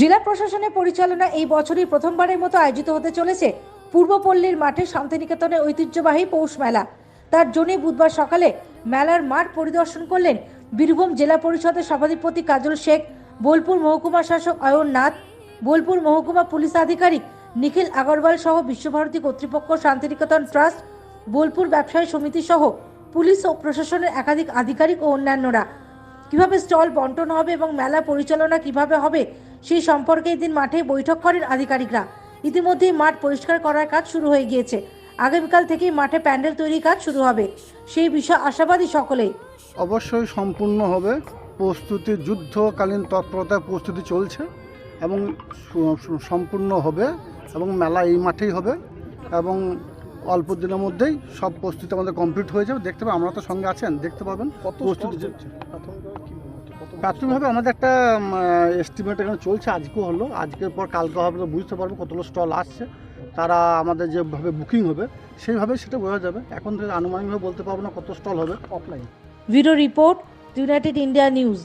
জেলা প্রশাসনের পরিচালনা এই বছরই প্রথমবারের মতো আয়োজিত হতে চলেছে। পূর্বপল্লীর মাঠে শান্তিনিকেতনের ঐতিহ্যবাহী পৌষ মেলা। তার জন্যই বুধবার সকালে মেলার মাঠ পরিদর্শন করলেন বীরভূম জেলা পরিষদের সভাধিপতি কাজল শেখ, বোলপুর মহকুমা শাসক অয়ন নাথ, বোলপুর মহকুমা পুলিশ আধিকারিক নিখিল আগরওয়াল সহ বিশ্বভারতী কর্তৃপক্ষ, শান্তিনিকেতন ট্রাস্ট, বোলপুর ব্যবসায়ী সমিতি সহ পুলিশ ও প্রশাসনের একাধিক আধিকারিক ও অন্যান্যরা। কীভাবে স্টল বন্টন হবে এবং মেলা পরিচালনা কীভাবে হবে, সেই সম্পর্কে এদিন মাঠে বৈঠক করেন আধিকারিকরা। ইতিমধ্যেই মাঠ পরিষ্কার করার কাজ শুরু হয়ে গিয়েছে। আগামীকাল থেকেই মাঠে প্যান্ডেল তৈরির কাজ শুরু হবে। সেই বিষয়ে আশাবাদী সকলেই। অবশ্যই সম্পূর্ণ হবে। প্রস্তুতি যুদ্ধকালীন তৎপরতায় প্রস্তুতি চলছে এবং সম্পূর্ণ হবে এবং মেলা এই মাঠেই হবে এবং অল্প দিনের মধ্যেই সব প্রস্তুতি আমাদের কমপ্লিট হয়ে যাবে। দেখতে পাবেন আমরা তো সঙ্গে আছেন দেখতে পাবেন কত প্রস্তুতি প্রাথমিকভাবে আমাদের একটা এস্টিমেট এখানে চলছে আজকেও হলো। আজকের পর কালকে হবে তো বুঝতে পারব কতগুলো স্টল আসছে। তারা আমাদের যেভাবে বুকিং হবে সেইভাবে সেটা বোঝা যাবে। এখন থেকে আনুমানিকভাবে বলতে পারব না কত স্টল হবে। Offline video report United India news